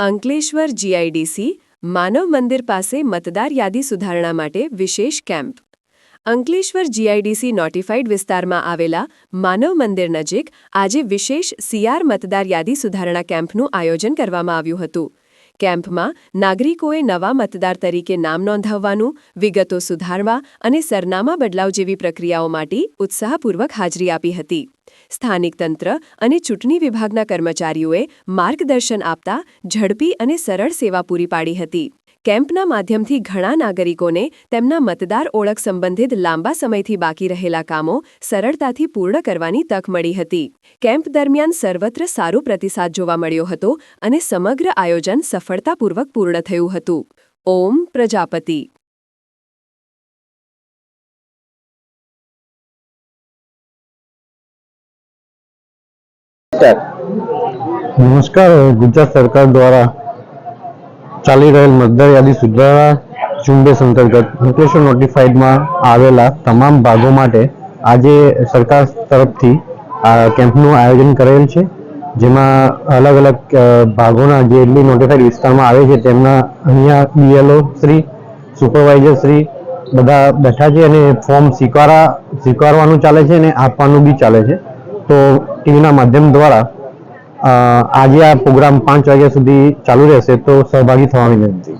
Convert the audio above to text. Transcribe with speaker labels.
Speaker 1: Ankleshwar GIDC માનવ મંદિર પાસે મતદાર યાદી સુધારણા માટે વિશેષ કેમ્પ. અંકલેશ્વર જીઆઈડીસી નોટિફાઈડ વિસ્તારમાં આવેલા માનવ મંદિર નજીક આજે વિશેષ સીઆર મતદાર યાદી સુધારણા કેમ્પનું આયોજન કરવામાં આવ્યું હતું. કેમ્પમાં નાગરિકોએ નવા મતદાર તરીકે નામ નોંધાવવાનું, વિગતો સુધારવા અને સરનામા બદલાવ જેવી પ્રક્રિયાઓ માટે ઉત્સાહપૂર્વક હાજરી આપી હતી. સ્થાનિક તંત્ર અને ચૂંટણી વિભાગના કર્મચારીઓએ માર્ગદર્શન આપતા ઝડપી અને સરળ સેવા પૂરી પાડી હતી. કેમ્પના માધ્યમથી ઘણા નાગરિકોને તેમના મતદાર ઓળખ સંબંધિત લાંબા સમયથી બાકી રહેલા કામો સરળતાથી પૂર્ણ કરવાની તક મળી હતી. કેમ્પ દરમિયાન સર્વત્ર સારો પ્રતિસાદ જોવા મળ્યો હતો અને સમગ્ર આયોજન સફળતાપૂર્વક પૂર્ણ થયું હતું. ઓમ પ્રજાપતિ.
Speaker 2: નમસ્કાર. ગુજરાત સરકાર દ્વારા ચાલી રહેલ મતદાર યાદી સુધારા ઝુંબેશ અંતર્ગત અંકલેશ્વર નોટિફાઈડમાં આવેલા તમામ ભાગો માટે આજે સરકાર તરફથી, આ કેમ્પનું આયોજન કરેલ છે, જેમાં અલગ અલગ ભાગોના ભાગોના જેટલી નોટિફાઈડ વિસ્તારમાં આવે છે, તેમના અહીંયા બીએલઓ શ્રી સુપરવાઇઝર શ્રી બધા બેઠા છે અને ફોર્મ સ્વીકારા, સ્વીકારવાનું ચાલે છે અને આપવાનું બી ચાલે છે. તો ટીવીના માધ્યમ દ્વારા આજે આ પ્રોગ્રામ પાંચ વાગ્યા સુધી ચાલુ રહેશે તો સહભાગી થવાની વિનંતી.